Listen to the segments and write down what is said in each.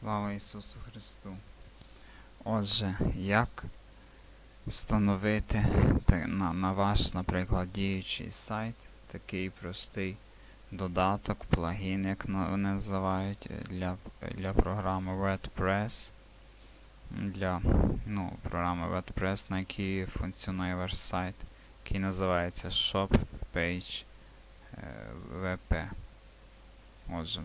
Слава Ісусу Христу. Отже, як встановити на, на ваш, наприклад, діючий сайт такий простий додаток, плагін, як вони називають, е, для, для програми WordPress. Для ну, програми WordPress, на якій функціонує ваш сайт, який називається Shop Page е, WP. Отже,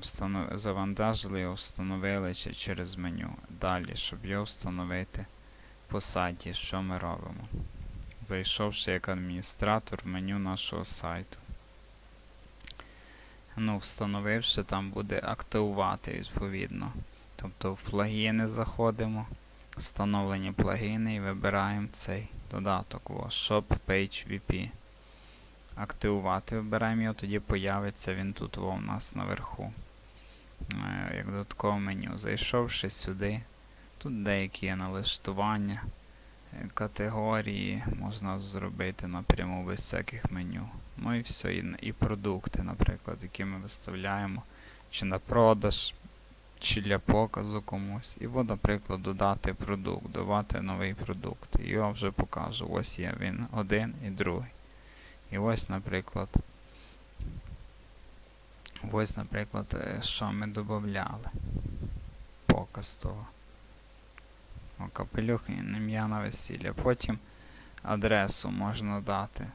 завантажили його, встановили чи через меню. Далі, щоб його встановити по сайті, що ми робимо? Зайшовши як адміністратор в меню нашого сайту. Ну, встановивши, там буде активувати відповідно. Тобто в плагіни заходимо, встановлені плагіни і вибираємо цей додаток. Shop Page VP активувати вибираємо його, тоді появиться він тут у нас наверху. Е, Як додаткове меню. Зайшовши сюди, тут деякі є налаштування, е, категорії можна зробити напряму без всяких меню. Ну і все, і, продукти, наприклад, які ми виставляємо, чи на продаж, чи для показу комусь. І от, наприклад, додати продукт, додати новий продукт. Я вже покажу. Ось є він один і другий. І ось, наприклад, ось, наприклад, е, що ми додавали. Показ того. О, капелюх і ім'я на весілля. Потім адресу можна дати.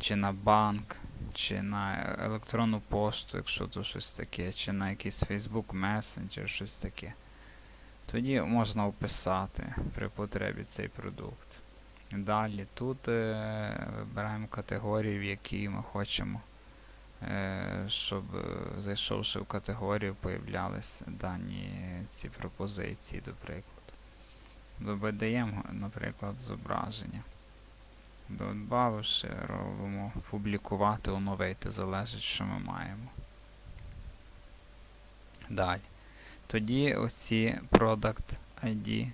Чи на банк, чи на електронну пошту, якщо то щось таке, чи на якийсь Facebook Messenger, щось таке. Тоді можна описати при потребі цей продукт. Далі тут е, вибираємо категорію, в якій ми хочемо, е, щоб е, зайшовши в категорію, появлялись дані ці пропозиції, до прикладу. Додаємо, наприклад, зображення. Добавивши, робимо публікувати, оновити, залежить, що ми маємо. Далі. Тоді оці Product ID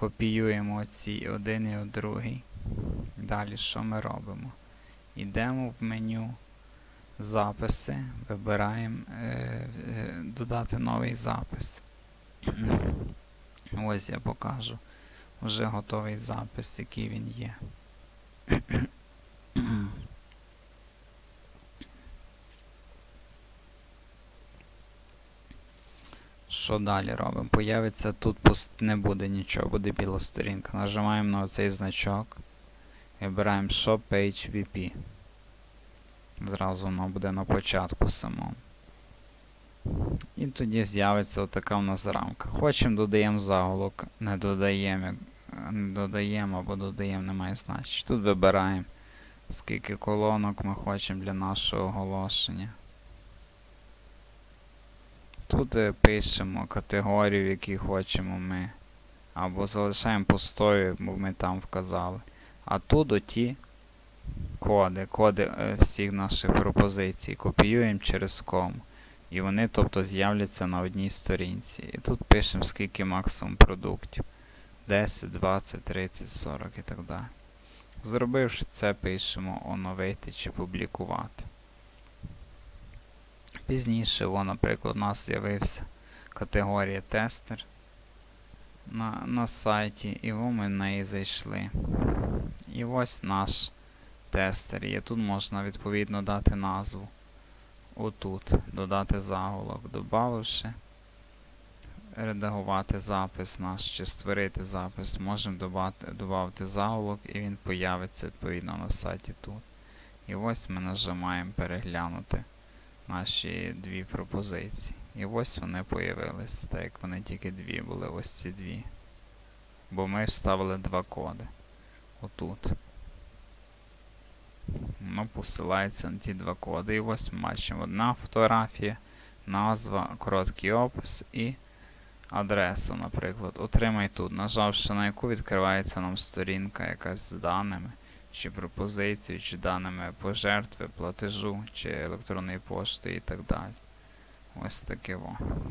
копіюємо оці один і другий. Далі що ми робимо? Йдемо в меню записи, вибираємо е, е, додати новий запис. Ось я покажу вже готовий запис, який він є. Що далі робимо? Появиться тут не буде нічого, буде біла сторінка. Нажимаємо на оцей значок. Вибираємо Shop Page VP. Зразу воно буде на початку самому. І тоді з'явиться отака в нас рамка. Хочемо додаємо заголовок, не додаємо, не додаємо або додаємо, немає значення. Тут вибираємо, скільки колонок ми хочемо для нашого оголошення. Тут е, пишемо категорію, в якій хочемо ми. Або залишаємо пустою, бо ми там вказали. А тут оті коди, коди е, всіх наших пропозицій. Копіюємо через кому. І вони, тобто, з'являться на одній сторінці. І тут пишемо, скільки максимум продуктів. 10, 20, 30, 40 і так далі. Зробивши це, пишемо оновити чи публікувати. Пізніше, о, наприклад, у нас з'явився категорія тестер на, на сайті, і во ми в неї зайшли. І ось наш тестер є. Тут можна відповідно дати назву. Отут додати заголовок, додавши, редагувати запис наш чи створити запис, можемо додати заголовок і він появиться відповідно на сайті тут. І ось ми нажимаємо переглянути наші дві пропозиції. І ось вони появились, так як вони тільки дві були, ось ці дві. Бо ми вставили два коди. Отут. Воно посилається на ті два коди. І ось ми бачимо одна фотографія, назва, короткий опис і адреса, наприклад. Отримай тут, нажавши на яку відкривається нам сторінка якась з даними, чи пропозицію, чи даними пожертви, платежу, чи електронної пошти і так далі. Ось таке во.